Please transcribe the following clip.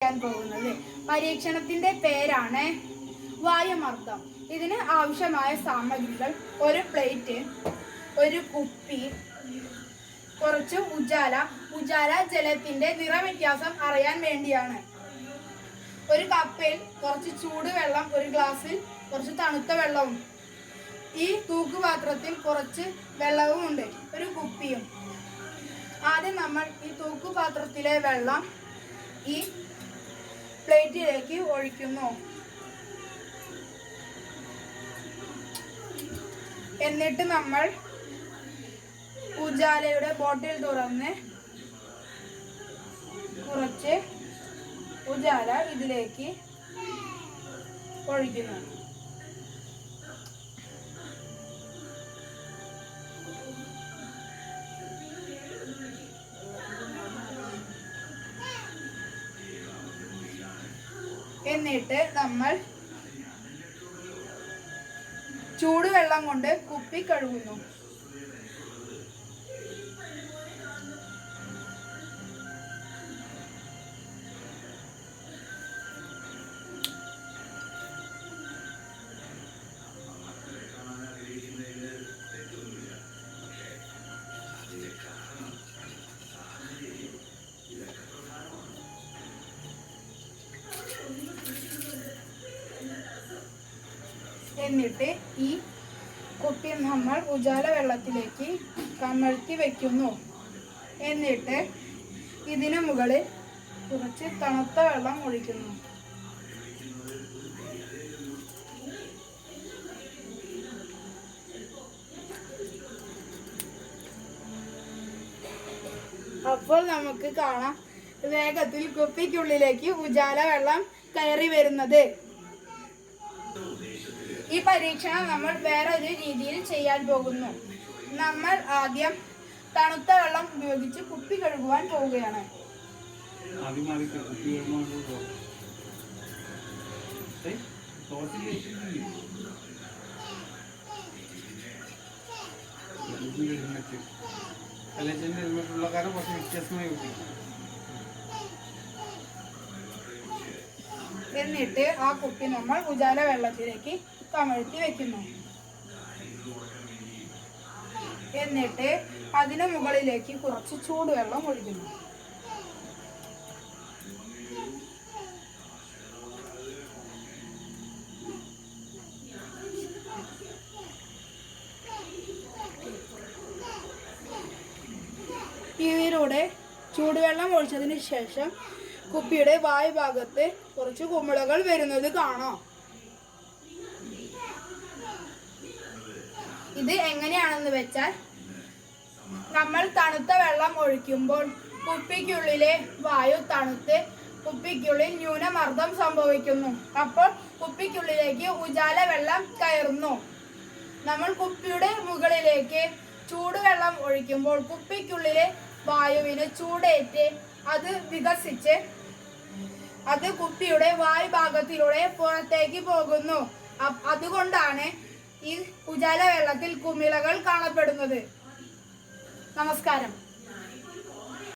ചെയ്യാൻ പോകുന്നത്. പരീക്ഷണത്തിന്റെ പേരാണ് വായുമർദ്ദം. ഇതിന് ആവശ്യമായ സാമഗ്രികൾ ഒരു പ്ലേറ്റ് ഒരു കുപ്പി കുറച്ച് ഉജാല ഉജാല ജലത്തിന്റെ നിറവ്യത്യാസം അറിയാൻ വേണ്ടിയാണ്. ഒരു കപ്പിൽ കുറച്ച് ചൂടുവെള്ളം ഒരു ഗ്ലാസ്സിൽ കുറച്ച് തണുത്ത വെള്ളവും ഈ തൂക്കുപാത്രത്തിൽ കുറച്ച് വെള്ളവും ഉണ്ട് ഒരു കുപ്പിയും. ആദ്യം നമ്മൾ ഈ തൂക്കുപാത്രത്തിലെ വെള്ളം ഈ പ്ലേറ്റിലേക്ക് ഒഴിക്കുന്നു. എന്നിട്ട് നമ്മൾ ഉജാലയുടെ ബോട്ടിൽ തുറന്ന് കുറച്ച് ഉജാല ഇതിലേക്ക് ഒഴിക്കുന്നു. എന്നിട്ട് നമ്മൾ ചൂടുവെള്ളം കൊണ്ട് കുപ്പി കഴുകുന്നു. എന്നിട്ട് ഈ കുപ്പി നമ്മൾ ഉജാല വെള്ളത്തിലേക്ക് കമഴ്ത്തി വയ്ക്കുന്നു എന്നിട്ട് ഇതിന് മുകളിൽ കുറച്ച് തണുത്ത വെള്ളം ഒഴിക്കുന്നു. അപ്പോൾ നമുക്ക് കാണാം വേഗത്തിൽ കുപ്പിക്കുള്ളിലേക്ക് ഉജാല വെള്ളം കയറി വരുന്നത്. ഈ പരീക്ഷണം നമ്മൾ വേറെ ഒരു രീതിയിൽ ചെയ്യാൻ പോകുന്നു. നമ്മൾ ആദ്യം തണുത്ത വെള്ളം ഉപയോഗിച്ച് കുപ്പി കഴുകുവാൻ പോവുകയാണ്. ഹെൽമെറ്റ് ഹെൽമെറ്റുള്ള കുറച്ച് എന്നിട്ട് ആ കുപ്പി നമ്മൾ ഉജാല വെള്ളത്തിലേക്ക് കമഴ്ത്തി വെക്കുന്നു. എന്നിട്ട് അതിന് മുകളിലേക്ക് കുറച്ച് ചൂടുവെള്ളം ഒഴിക്കുന്നു. ഇതിലൂടെ ചൂടുവെള്ളം ഒഴിച്ചതിന് ശേഷം കുപ്പിയുടെ വായു ഭാഗത്ത് കുറച്ച് കുമിളകൾ വരുന്നത് കാണാം. ഇത് എങ്ങനെയാണെന്ന് വെച്ചാൽ നമ്മൾ തണുത്ത വെള്ളം ഒഴിക്കുമ്പോൾ കുപ്പിക്കുള്ളിലെ വായു തണുത്ത് കുപ്പിക്കുള്ളിൽ ന്യൂനമർദ്ദം സംഭവിക്കുന്നു. അപ്പോൾ കുപ്പിക്കുള്ളിലേക്ക് ഉജാല വെള്ളം കയറുന്നു. നമ്മൾ കുപ്പിയുടെ മുകളിലേക്ക് ചൂടുവെള്ളം ഒഴിക്കുമ്പോൾ കുപ്പിക്കുള്ളിലെ വായുവിന് ചൂടേറ്റ് അത് വികസിച്ച് അത് കുപ്പിയുടെ വായു ഭാഗത്തിലൂടെ പുറത്തേക്ക് പോകുന്നു. അതുകൊണ്ടാണ് ഈ ഉജാല വെള്ളത്തിൽ കുമിളകൾ കാണപ്പെടുന്നത്. നമസ്കാരം.